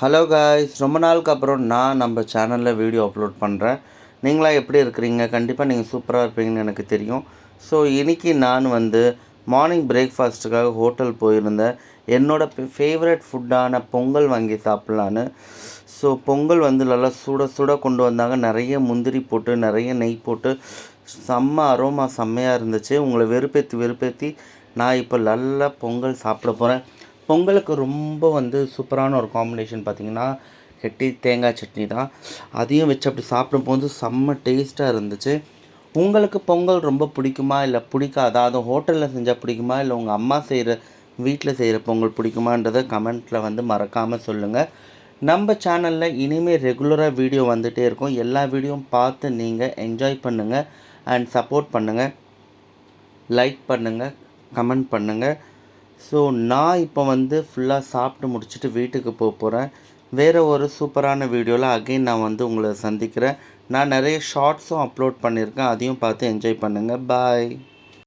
Hello guys ரொம்ப நாளுக்கு அப்புறம் நான் நம்ம சேனலில் வீடியோ அப்லோட் பண்ணுறேன் நீங்களாம் எப்படி இருக்கிறீங்க? கண்டிப்பாக நீங்கள் சூப்பராக இருப்பீங்கன்னு எனக்கு தெரியும். ஸோ இன்றைக்கி நான் வந்து மார்னிங் பிரேக்ஃபாஸ்ட்டுக்காக ஹோட்டல் போயிருந்தேன். என்னோட ஃபேவரட் ஃபுட்டான பொங்கல் வாங்கி சாப்பிட்லான்னு. ஸோ பொங்கல் வந்து நல்லா சுட சுட கொண்டு வந்தாங்க. நிறைய முந்திரி போட்டு நிறைய நெய் போட்டு. செம்ம அரோமா செம்மையாக இருந்துச்சு. உங்களை வெறுப்பேற்றி வெறுப்பேற்றி நான் இப்போ நல்லா பொங்கல் சாப்பிட போகிறேன் பொங்கலுக்கு ரொம்ப வந்து சூப்பரான ஒரு காம்பினேஷன் பார்த்திங்கன்னா கெட்டி தேங்காய் சட்னி தான். அதையும் வச்சு அப்படி சாப்பிடும்போது செம்ம டேஸ்ட்டாக இருந்துச்சு. உங்களுக்கு பொங்கல் ரொம்ப பிடிக்குமா? இல்லை பிடிக்காதா? அதுவும் ஹோட்டலில் செஞ்சால் பிடிக்குமா? இல்லை உங்கள் அம்மா செய்கிற வீட்டில் செய்கிற பொங்கல் பிடிக்குமான்றதை கமெண்ட்டில் வந்து மறக்காமல் சொல்லுங்கள் நம்ம சேனலில் இனிமேல் ரெகுலராக வீடியோ வந்துகிட்டே இருக்கும். எல்லா வீடியோவும் பார்த்து நீங்கள் என்ஜாய் பண்ணுங்கள் அண்ட் சப்போர்ட் பண்ணுங்கள் லைக் பண்ணுங்கள் கமெண்ட் பண்ணுங்கள் ஸோ நான் இப்போ வந்து ஃபுல்லாக சாப்பிட்டு முடிச்சுட்டு வீட்டுக்கு போக போகிறேன் வேறு ஒரு சூப்பரான வீடியோவில் அகைன் நான் வந்து உங்களை சந்திக்கிறேன். நான் நிறைய ஷார்ட்ஸும் அப்லோட் பண்ணியிருக்கேன். அதையும் பார்த்து என்ஜாய் பண்ணுங்கள் பாய்